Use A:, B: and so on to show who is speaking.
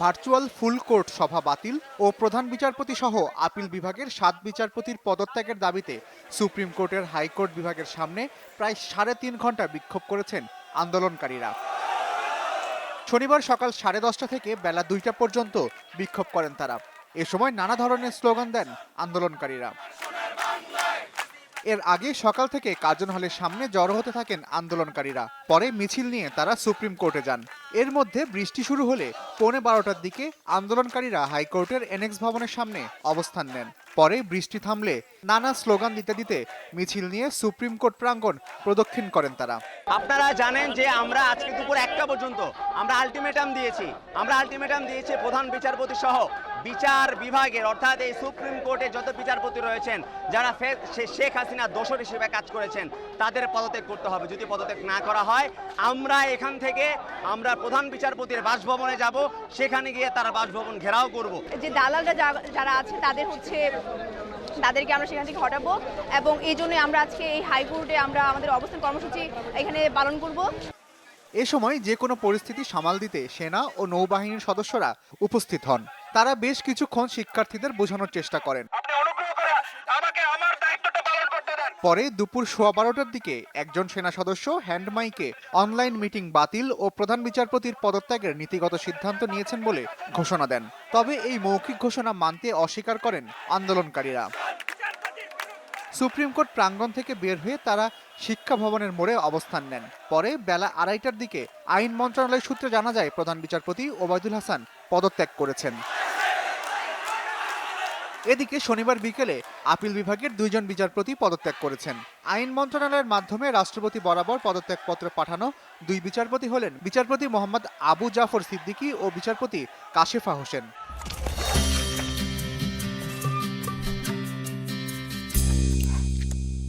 A: Virtual ফুল court সভা বাতিল ও প্রধান বিচারপতি সহ আপিল বিভাগের সাত বিচারপতির পদত্যাগের দাবিতে সুপ্রিম কোর্টের হাইকোর্ট বিভাগের সামনে প্রায় সাড়ে তিন ঘণ্টা বিক্ষোভ করেছেন আন্দোলনকারীরা। শনিবার সকাল সাড়ে দশটা থেকে বেলা দুইটা পর্যন্ত বিক্ষোভ করেন তারা। এ সময় নানা ধরনের স্লোগান দেন আন্দোলনকারীরা। এর আগে সকাল থেকে কার্জন হলের সামনে জড়ো হতে থাকেন আন্দোলনকারীরা। পরে মিছিল নিয়ে তারা সুপ্রিম কোর্টে যান। এর মধ্যে বৃষ্টি শুরু হলে পৌনে বারোটার দিকে আন্দোলনকারীরা হাইকোর্টের এনএক্স ভবনের সামনে অবস্থান নেন। পরে বৃষ্টি থামলে নানা স্লোগান দিতে দিতে মিছিল নিয়ে সুপ্রিম কোর্ট প্রাঙ্গণ প্রদক্ষিণ করেন তারা।
B: আপনারা জানেন যে আমরা আজকে দুপুর একটা পর্যন্ত আমরা আলটিমেটাম দিয়েছি। আমরা আলটিমেটাম দিয়েছি প্রধান বিচারপতি সহ। বিচার বিভাগের অর্থাৎ এই সুপ্রিম কোর্টে যত বিচারপতি রয়েছেন যারা শেখ হাসিনা দোষর হিসেবে কাজ করেছেন তাদের পদত্যাগ করতে হবে। যদি পদত্যাগ না করা হয় আমরা এখান থেকে আমরা প্রধান বিচারপতির বাসভবনে যাব সেখানে গিয়ে তার বাসভবন ঘেরাও করব।
C: যে দালালরা যা- যারা আছে তাদের হচ্ছে তাদেরকে আমরা সেখান থেকে হটাবো এবং এই জন্য আমরা আজকে এই হাইকোর্টে আমরা আমাদের অবস্থান কর্মসূচি এখানে পালন করব।
A: এ সময় যে কোনো পরিস্থিতি সামাল দিতে সেনা ও নৌবাহিনীর সদস্যরা উপস্থিত হন। তারা বেশ কিছুক্ষণ শিক্ষার্থীদের বোঝানোর চেষ্টা করেন। পরে দুপুর সোয়া বারোটার দিকে একজন সেনা সদস্য হ্যান্ড মাইকে অনলাইন মিটিং বাতিল ও প্রধান বিচারপতির পদত্যাগের নীতিগত সিদ্ধান্ত নিয়েছেন বলে ঘোষণা দেন। তবে এই মৌখিক ঘোষণা মানতে অস্বীকার করেন আন্দোলনকারীরা। সুপ্রিম কোর্ট প্রাঙ্গণ থেকে বের হয়ে তারা শিক্ষা ভবনের মোড়ে অবস্থান নেন। পরে বেলা আড়াইটার দিকে আইন মন্ত্রণালয় সূত্রে জানা যায় প্রধান বিচারপতি ওবায়দুল হাসান পদত্যাগ করেছেন। এদিকে শনিবার বিকেলে আপিল বিভাগের দুইজন বিচারপতি পদত্যাগ করেছেন। আইন মন্ত্রণালয়ের মাধ্যমে রাষ্ট্রপতি বরাবর পদত্যাগপত্র পাঠানো দুই বিচারপতি হলেন বিচারপতি মোহাম্মদ আবু জাফর সিদ্দিকী ও বিচারপতি কাশেফা হোসেন।